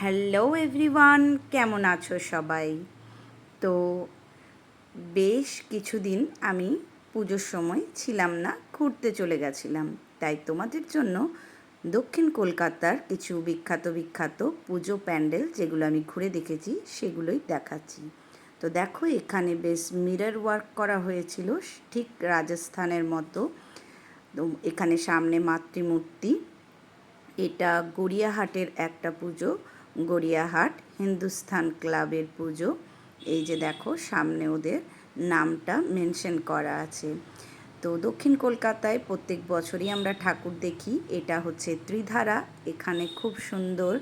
Hello everyone, কেমন আছো সবাই? তো বেশ কিছুদিন আমি পুজোর সময় ছিলাম না, ঘুরতে চলে গেছিলাম। তাই তোমাদের জন্য দক্ষিণ কলকাতার কিছু বিখ্যাত বিখ্যাত পুজো প্যান্ডেল যেগুলো আমি ঘুরে দেখেছি, সেগুলোই দেখাচ্ছি। তো দেখো, এখানে বেশ মিরর ওয়ার্ক করা হয়েছিল, ঠিক রাজস্থানের মতো। এখানে সামনে মাতৃমূর্তি। এটা গড়িয়াহাটের একটা পুজো। গড়িয়াহাট হিন্দুস্থান ক্লাবের পুজো। এই যে দেখো, সামনে ওদের নামটা মেনশন করা আছে। তো দক্ষিণ কলকাতায় প্রত্যেক বছরই আমরা ঠাকুর দেখি। এটা হচ্ছে ত্রিধারা। এখানে খুব সুন্দর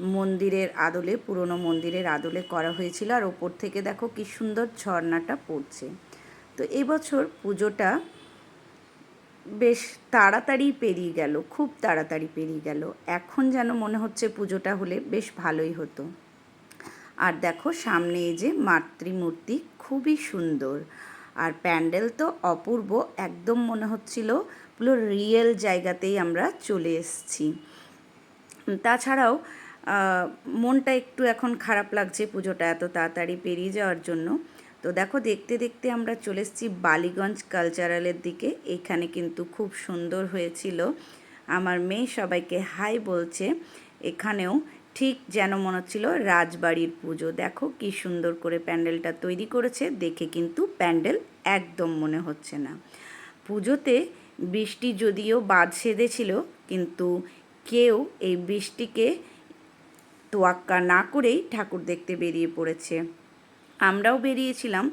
মন্দিরের আদলে, পুরনো মন্দিরের আদলে করা হয়েছিল। আর ওপর থেকে দেখো কি সুন্দর ঝর্ণাটা পড়ছে। তো এবছর পুজোটা বেশ তাড়াতাড়ি পেরিয়ে গেল, খুব তাড়াতাড়ি পেরিয়ে গেল। এখন যেন মনে হচ্ছে পুজোটা হলে বেশ ভালোই হতো। আর দেখো সামনে এই যে মাতৃমূর্তি, খুবই সুন্দর। আর প্যান্ডেল তো অপূর্ব, একদম মনে হচ্ছিল পুরো রিয়েল জায়গাতেই আমরা চলে এসেছি। তাছাড়াও মনটা একটু এখন খারাপ লাগছে পুজোটা এত তাড়াতাড়ি পেরিয়ে যাওয়ার জন্য। তো দেখো দেখতে দেখতে আমরা চলে এসেছি বালিগঞ্জ কালচারালের দিকে। এখানে কিন্তু খুব সুন্দর হয়েছিল। আমার মেয়ে সবাইকে হাই বলছে। এখানেও ঠিক যেন মনে হচ্ছিল রাজবাড়ির পুজো। দেখো কি সুন্দর করে প্যান্ডেলটা তৈরি করেছে। দেখে কিন্তু প্যান্ডেল একদম মনে হচ্ছে না। পুজোতে বৃষ্টি যদিও বাদ সেধেছিল, কিন্তু কেউ এই বৃষ্টিকে তোয়াক্কা না করেই ঠাকুর দেখতে বেরিয়ে পড়েছে। আমরাও বেরিয়েছিলাম,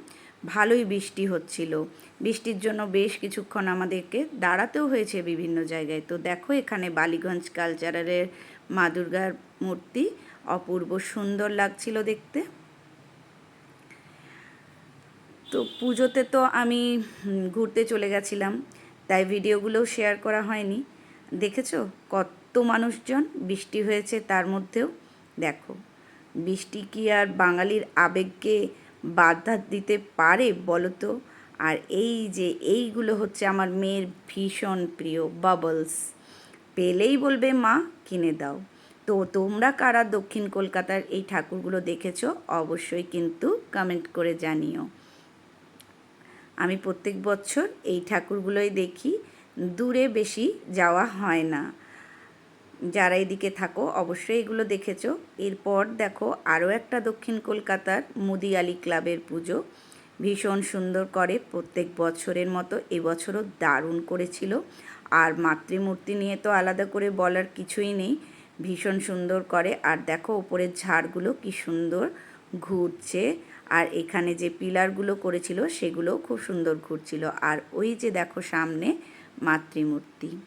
ভালোই বৃষ্টি হচ্ছিল। বৃষ্টির জন্য বেশ কিছুক্ষণ আমাদেরকে দাঁড়াতেও হয়েছে বিভিন্ন জায়গায়। তো দেখো এখানে বালিগঞ্জ কালচারালের মা দুর্গার মূর্তি অপূর্ব সুন্দর লাগছিল দেখতে। তো পুজোতে তো আমি ঘুরতে চলে গেছিলাম, তাই ভিডিওগুলোও শেয়ার করা হয়নি। দেখেছ? কত মানুষজন বৃষ্টি হয়েছে তার মধ্যেও। দেখো, বৃষ্টি কি আর বাঙালির আবেগকে বাধা দিতে পারে বলো তো আর এই যে এইগুলো হচ্ছে আমার মেয়ের ভীষণ প্রিয় বাবলস পেলেই বলবে, মা, কিনে দাও। তো তোমরা কারা দক্ষিণ কলকাতার এই ঠাকুরগুলো দেখেছ, অবশ্যই কিন্তু কমেন্ট করে জানিও। আমি প্রত্যেক বছর এই ঠাকুরগুলোই দেখি। দূরে বেশি যাওয়া হয় না। যারা এদিকে থাকো, অবশ্যই এগুলো দেখেছ। এরপর দেখো, আরও একটা দক্ষিণ কলকাতার মুদিয়ালি ক্লাবের পুজো। ভীষণ সুন্দর করে প্রত্যেক বছরের মতো এবছরও দারুণ করেছিল। আর মাতৃমূর্তি নিয়ে তো আলাদা করে বলার কিছুই নেই। ভীষণ সুন্দর করে। আর দেখো ওপরের ঝাড়গুলো কি সুন্দর ঘুরছে। আর এখানে যে পিলারগুলো করেছিল, সেগুলোও খুব সুন্দর ঘুরছিল। আর ওই যে দেখো, সামনে মাতৃমূর্তি।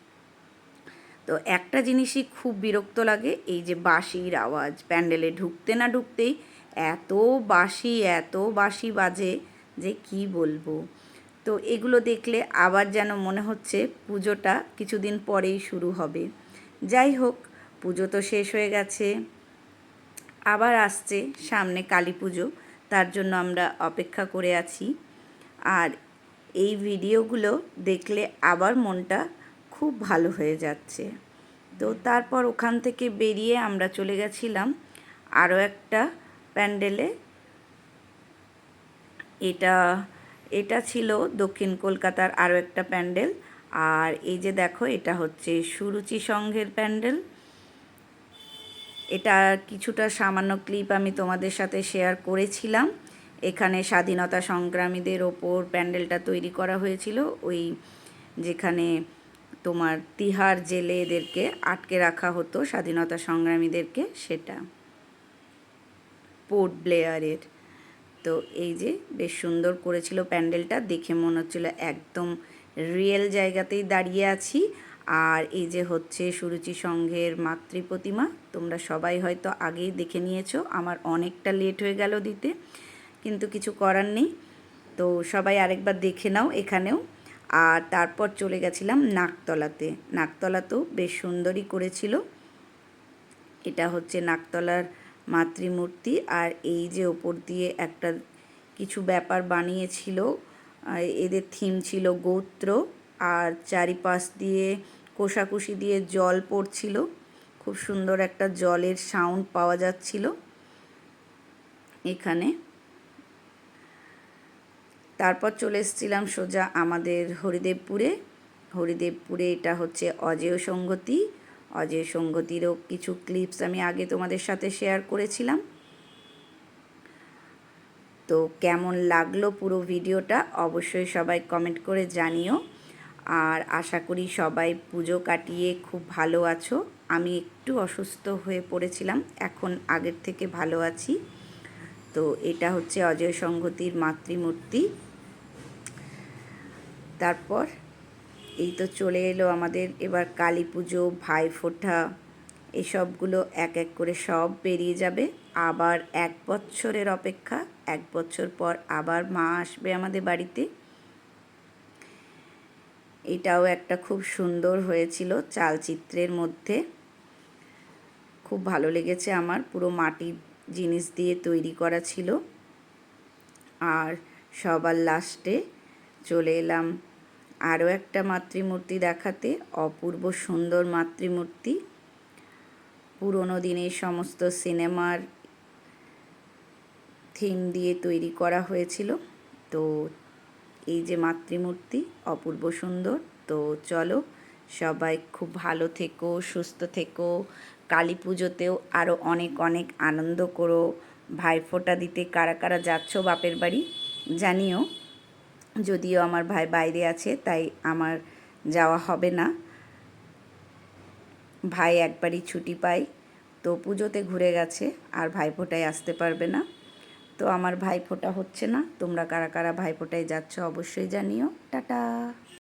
তো একটা জিনিসই খুব বিরক্ত লাগে, এই যে বাঁশির আওয়াজ। প্যান্ডেলে ঢুকতে না ঢুকতেই এত বাঁশি এত বাঁশি বাজে যে কি বলব। তো এগুলো দেখলে আবার যেন মনে হচ্ছে পুজোটা কিছুদিন পরেই শুরু হবে। যাই হোক, পুজো তো শেষ হয়ে গেছে। আবার আসছে সামনে কালী পুজো, তার জন্য আমরা অপেক্ষা করে আছি। আর এই ভিডিওগুলো দেখলে আবার মনটা খুব ভালো হয়ে যাচ্ছে। তো তারপর ওখান থেকে বেরিয়ে আমরা চলে গেছিলাম আরও একটা প্যান্ডেলে। এটা এটা ছিল দক্ষিণ কলকাতার আরও একটা প্যান্ডেল। আর এই যে দেখো, এটা হচ্ছে সুরুচি সংঘের প্যান্ডেল। এটা কিছুটা সামান্য ক্লিপ আমি তোমাদের সাথে শেয়ার করেছিলাম। এখানে স্বাধীনতা সংগ্রামীদের ওপর প্যান্ডেলটা তৈরি করা হয়েছিল। ওই যেখানে তোমার তিহার জেলে এদেরকে আটকে রাখা হতো, স্বাধীনতা সংগ্রামীদেরকে, সেটা। পোর্ট ব্লেয়ারের তো এই যে বেশ সুন্দর করেছিল প্যান্ডেলটা, দেখে মনে হচ্ছিল একদম রিয়েল জায়গাতেই দাঁড়িয়ে আছি। আর এই যে হচ্ছে সুরুচি সংঘের মাতৃ প্রতিমা, তোমরা সবাই হয়তো আগেই দেখে নিয়েছো, আমার অনেকটা লেট হয়ে গেল দিতে, কিন্তু কিছু করার নেই। তো সবাই আরেকবার দেখে নাও এখানেও। আর তারপর চলে গেছিলাম নাকতলাতে। নাকতলাতেও বেশ সুন্দরই করেছিল। এটা হচ্ছে নাকতলার মাতৃমূর্তি আর এই যে ওপর দিয়ে একটা কিছু ব্যাপার বানিয়েছিল এদের থিম ছিল গোত্র আর চারিপাশ দিয়ে কোষাকুষি দিয়ে জল পড়ছিল। খুব সুন্দর একটা জলের সাউন্ড পাওয়া যাচ্ছিল এখানে। তারপর চলে এসেছিলাম সোজা আমাদের হরিদেবপুরে। হরিদেবপুরে এটা হচ্ছে অজেয় সঙ্গতি। অজেয় সঙ্গতিরও কিছু ক্লিপস আমি আগে তোমাদের সাথে শেয়ার করেছিলাম। তো কেমন লাগল পুরো ভিডিওটা অবশ্যই সবাই কমেন্ট করে জানিও। আর আশা করি সবাই পুজো কাটিয়ে খুব ভালো আছো। আমি একটু অসুস্থ হয়ে পড়েছিলাম, এখন আগের থেকে ভালো আছি। তো এটা হচ্ছে অজয় সংগতির মাতৃমূর্তি। তারপর এই তো চলে এলো আমাদের এবার কালী পুজো ভাইফোঁটা এসবগুলো এক এক করে সব বেরিয়ে যাবে। আবার এক বছরের অপেক্ষা, এক বছর পর আবার মা আসবে আমাদের বাড়িতে। এটাও একটা খুব সুন্দর হয়েছিল চালচিত্রের মধ্যে। খুব ভালো লেগেছে আমার, পুরো মাটির জিনিস দিয়ে তৈরি করা ছিল। আর সবার লাস্টে চলে এলাম আরও একটা মাতৃমূর্তি দেখাতে, অপূর্ব সুন্দর মাতৃমূর্তি। পুরনো দিনের সমস্ত সিনেমার থিম দিয়ে তৈরি করা হয়েছিল। তো এই যে মাতৃমূর্তি, অপূর্ব সুন্দর। তো চলো সবাই খুব ভালো থেকো, সুস্থ থেকো। কালী পুজোতেও আরও অনেক অনেক আনন্দ করো। ভাইফোঁটা দিতে কারা কারা যাচ্ছ বাপের বাড়ি জানিও। যদিও আমার ভাই বাইরে আছে, তাই আমার যাওয়া হবে না। ভাই একবারই ছুটি পাই তো পুজোতে ঘুরে গেছে, আর ভাইফোঁটায় আসতে পারবে না। তো আমার ভাইফোঁটা হচ্ছে না, তোমরা কারা কারা ভাইফোঁটায় যাচ্ছ অবশ্যই জানিও। টাটা!